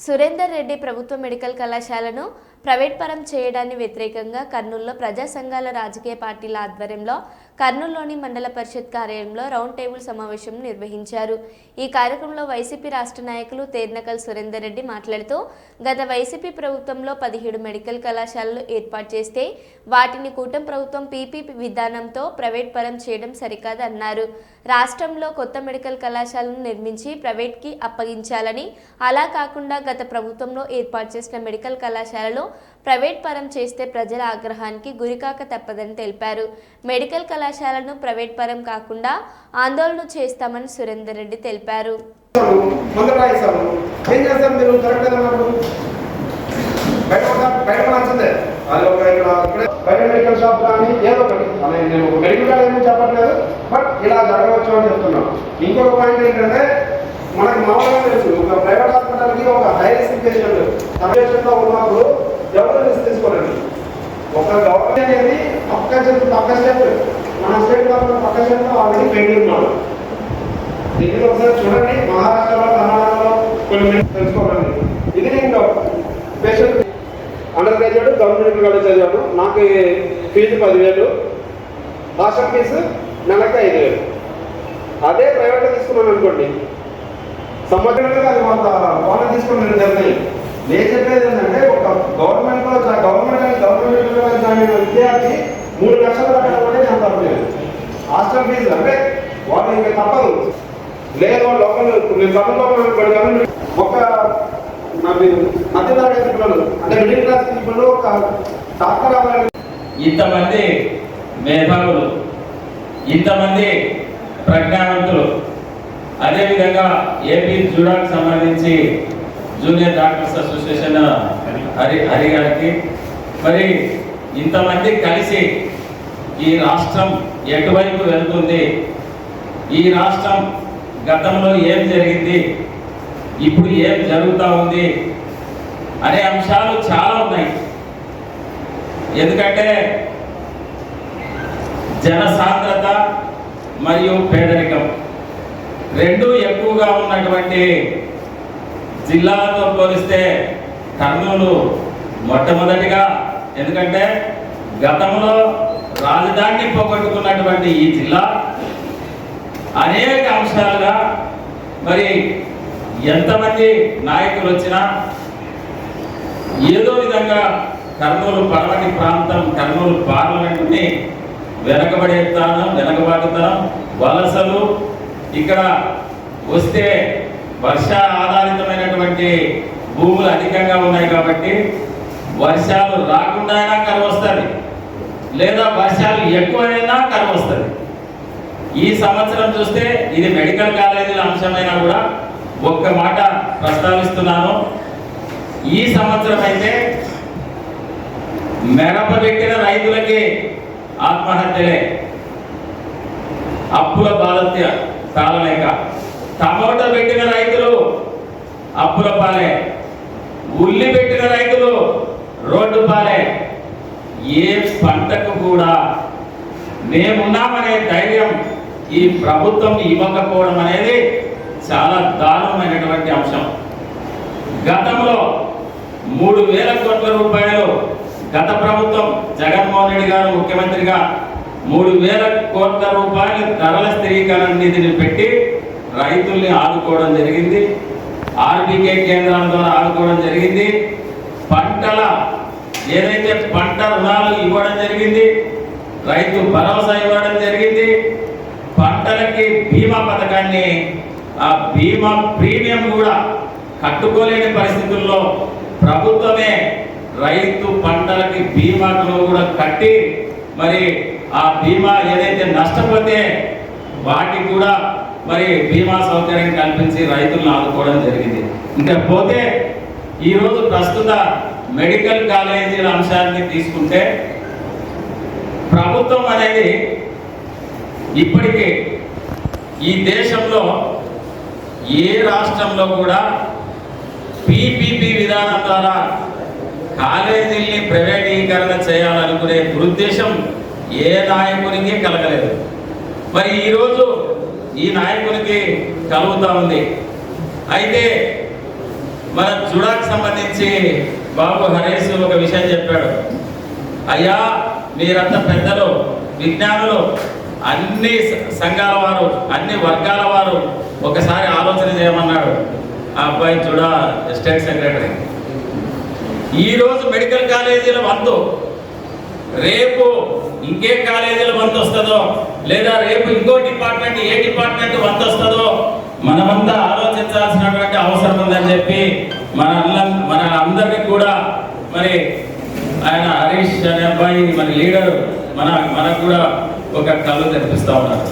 సురేందర్ రెడ్డి ప్రభుత్వ మెడికల్ కళాశాలను ప్రైవేట్ పరం చేయడాన్ని వ్యతిరేకంగా కర్నూలులో ప్రజా సంఘాల రాజకీయ పార్టీల ఆధ్వర్యంలో కర్నూలులోని మండల పరిషత్ కార్యాలయంలో రౌండ్ టేబుల్ సమావేశం నిర్వహించారు. ఈ కార్యక్రమంలో వైసీపీ రాష్ట్ర నాయకులు తేర్నకల్ సురేందర్ రెడ్డి మాట్లాడుతూ గత వైసీపీ ప్రభుత్వంలో పదిహేడు మెడికల్ కళాశాలలు ఏర్పాటు చేస్తే వాటిని కూటం ప్రభుత్వం పీపీపీ విధానంతో ప్రైవేట్ పరం చేయడం సరికాదన్నారు. రాష్ట్రంలో కొత్త మెడికల్ కళాశాలను నిర్మించి ప్రైవేట్కి అప్పగించాలని అలా కాకుండా గత ప్రభుత్వంలో ఏర్పాటు చేసిన మెడికల్ కళాశాలలో ప్రైవేట్ పరం చేస్తే ప్రజల ఆగ్రహానికి గురికాక తప్పదని తెలిపారు. మెడికల్ కళాశాలను ప్రైవేట్ పరం కాకుండా ఆందోళన చేస్తామని సురేందర్ రెడ్డి తెలిపారు. మెడికల్ షాప్ కానీ ఏదో ఒకటి నేను మెడికల్ ఏమీ చెప్పట్లేదు బట్ ఇలా జరగవచ్చు అని ఇంకొక పాయింట్ ఏంటంటే మనకి మామూలుగా తెలుసు ఒక ప్రైవేట్ హాస్పిటల్కి ఒక హై రిస్క్ పేషెంట్ సబ్జెక్ట్లో ఉన్నప్పుడు ఎవరు రిస్క్ తీసుకోరండి ఒక గవర్నమెంట్ అనేది పక్క పక్క స్టెప్ మన స్టేట్ గవర్నమెంట్ పక్క స్టెప్ ఆల్రెడీ పెండింగ్ ఉన్నాడు దీన్ని ఒకసారి చూడండి. మహారాష్ట్రలో కర్ణాటకలో కొన్ని మీరు ఇది నేను patient under graduate government college చదివాను. నాకు ఫీజు పదివేలు. హాస్టల్ ఫీజు నెలకు ఐదు వేలు అదే ప్రైవేట్ తీసుకున్నాను అనుకోండి. సంవత్సరంగా అది వాళ్ళ వాళ్ళ తీసుకున్న నిర్ణయం నేను చెప్పేది ఏంటంటే ఒక గవర్నమెంట్ గవర్నమెంట్ గవర్నమెంట్ జాయిన్ విద్యార్థి మూడు లక్షలు కట్టడం హాస్టల్ ఫీజు అంటే వాళ్ళు ఇంకా తప్పదు. లేదు లోకల్ నేను తప్పకుండా పెడతాను ఒక నాకు మధ్య తరగతి పిల్లలు అంటే మిడిల్ క్లాస్ పిల్లలు ఒక డాక్టర్ అవ్వాలి. ఇంతమంది మేధావులు ఇంతమంది ప్రజ్ఞావంతులు. అదేవిధంగా ఏపీ జూడాకు సంబంధించి junior doctors association Hari Hari గారికి. మరి ఇంతమంది కలిసి ఈ రాష్ట్రం ఎటువైపు వెళ్తుంది? ఈ రాష్ట్రం గతంలో ఏం జరిగింది? ఇప్పుడు ఏం జరుగుతూ ఉంది? అనే అంశాలు చాలా ఉన్నాయి. ఎందుకంటే జనసాంద్రత మరియు పేదరికం రెండు ఎక్కువగా ఉన్నటువంటి జిల్లాలతో పోలిస్తే కర్నూలు మొట్టమొదటిగా. ఎందుకంటే గతంలో రాజధానిని పోగొట్టుకున్నటువంటి ఈ జిల్లా అనేక అంశాలుగా మరి ఎంతమంది నాయకులు వచ్చినా ఏదో విధంగా కర్నూలు పడమటి ప్రాంతం కర్నూలు పార్లమెంట్ని వెనకబడేతనం వెనకబాటుతనం వలసలు ఇక్కడ వస్తే వర్ష ఆధారితమైనటువంటి భూములు అధికంగా ఉన్నాయి కాబట్టి వర్షాలు రాకుండా కరువు వస్తుంది. లేదా వర్షాలు ఎక్కువైనా కరువు వస్తుంది. ఈ సంవత్సరం చూస్తే ఇది మెడికల్ కాలేజీల అంశమైనా కూడా ఒక్క మాట ప్రస్తావిస్తున్నాను. ఈ సంవత్సరం అయితే మిరప పెట్టిన రైతులకి ఆత్మహత్యలే. అప్పుల బాధత్య తాళలేక. టమోటా పెట్టిన రైతులు అప్పుల పాలే. ఉల్లి పెట్టిన రైతులు రోడ్డు పాలే. ఏ పంటకు కూడా మేమున్నామనే ధైర్యం ఈ ప్రభుత్వం ఇవ్వకపోవడం అనేది చాలా దారుణమైనటువంటి అంశం. గతంలో మూడు వేల కోట్ల రూపాయలు గత ప్రభుత్వం జగన్మోహన్ రెడ్డి గారు ముఖ్యమంత్రిగా మూడు వేల కోట్ల రూపాయలు ధరల స్థిరీకరణ నిధిని పెట్టి రైతుల్ని ఆదుకోవడం జరిగింది. ఆర్బీకే కేంద్రాల ద్వారా ఆదుకోవడం జరిగింది. పంటల ఏదైతే పంట రుణాలు ఇవ్వడం జరిగింది రైతు భరోసా ఇవ్వడం జరిగింది పంటలకి బీమా పథకాన్ని ఆ బీమా ప్రీమియం కూడా కట్టుకోలేని పరిస్థితుల్లో ప్రభుత్వమే రైతు పంటలకి బీమాలో కూడా కట్టి మరి ఆ బీమా ఏదైతే నష్టపోతే వాటికి కూడా మరి బీమా సౌకర్యం కల్పించి రైతులను ఆదుకోవడం జరిగింది. ఇంకా పోతే ఈరోజు ప్రస్తుత మెడికల్ కాలేజీల అంశాన్ని తీసుకుంటే ప్రభుత్వం అనేది ఇప్పటికీ ఈ దేశంలో ఏ రాష్ట్రంలో కూడా పీపీపీ విధానం ద్వారా కాలేజీల్ని ప్రైవేటీకరణ చేయాలనుకునే దురుద్దేశం ఏ నాయకునికి కలగలేదు. మరి ఈరోజు ఈ నాయకునికి కలుగుతూ ఉంది. అయితే మన జుడాకు సంబంధించి బాబు హరీష్ ఒక విషయం చెప్పాడు. అయ్యా మీరంత పెద్దలు విజ్ఞానులు అన్ని సంఘాల వారు అన్ని వర్గాల వారు ఒకసారి ఆలోచన చేయమన్నాడు. ఆ అబ్బాయి చూడా స్టేట్ సెక్రటరీ. ఈరోజు మెడికల్ కాలేజీల వంతు రేపు ఇంకే కాలేజీల వంతు వస్తుందో లేదా రేపు ఇంకో డిపార్ట్మెంట్ ఏ డిపార్ట్మెంట్ వంతు వస్తుందో మనమంతా ఆలోచించాల్సినటువంటి అవసరం ఉందని చెప్పి మన అలాగే ఆయన హరీష్ అనే అబ్బాయి మన లీడర్ మన మనకు కూడా ఒక కళ్ళు తెరిపిస్తా ఉన్నారు.